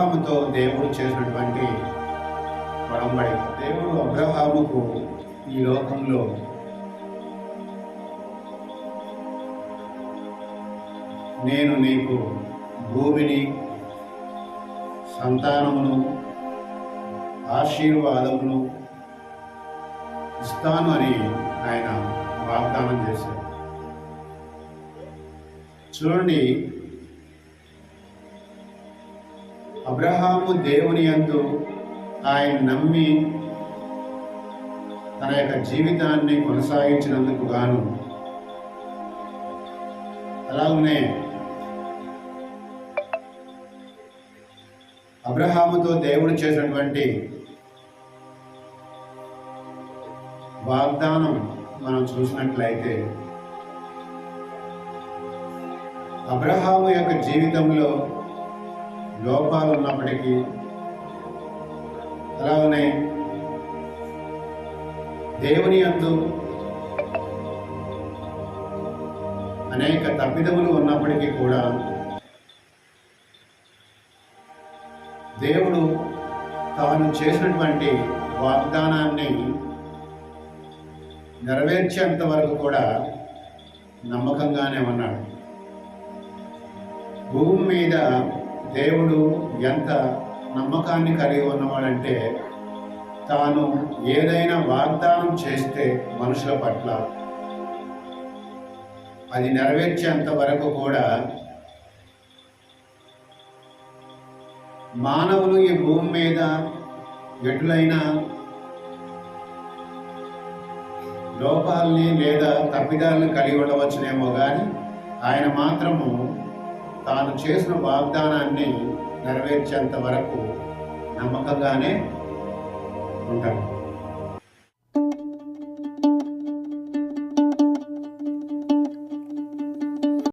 అబ్రహాముతో దేవుడు చేసినటువంటి వడంబడిక దేవుడు అబ్రహాముకు ఈ లోకంలో నేను నీకు భూమిని సంతానమును ఆశీర్వాదమును ఇస్తాను అని ఆయన వాగ్దానం చేశారు చూడండి అబ్రహాము దేవుని అందు ఆయన నమ్మి తన యొక్క జీవితాన్ని కొనసాగించినందుకు గాను. అలాగనే అబ్రహాముతో దేవుడు చేసినటువంటి వాగ్దానం మనం చూసినట్లయితే అబ్రహాము యొక్క జీవితంలో లోపాలు ఉన్నప్పటికీ అలాగనే దేవుని అందు అనేక తప్పిదములు ఉన్నప్పటికీ కూడా దేవుడు తాను చేసినటువంటి వాగ్దానాన్ని నెరవేర్చేంత వరకు కూడా నమ్మకంగానే ఉన్నాడు. భూమి మీద దేవుడు ఎంత నమ్మకాన్ని కలిగి ఉన్నవాడంటే తాను ఏదైనా వాగ్దానం చేస్తే మనుషుల పట్ల అది నెరవేర్చేంత వరకు కూడా మానవులు ఈ భూమి మీద ఎటులైనా లోపాలని లేదా తప్పిదాలను కలిగి ఉండవచ్చునేమో కానీ ఆయన మాత్రము తాను చేసిన వాగ్దానాన్ని నెరవేర్చేంత వరకు నమ్మకంగానే ఉంటాడు.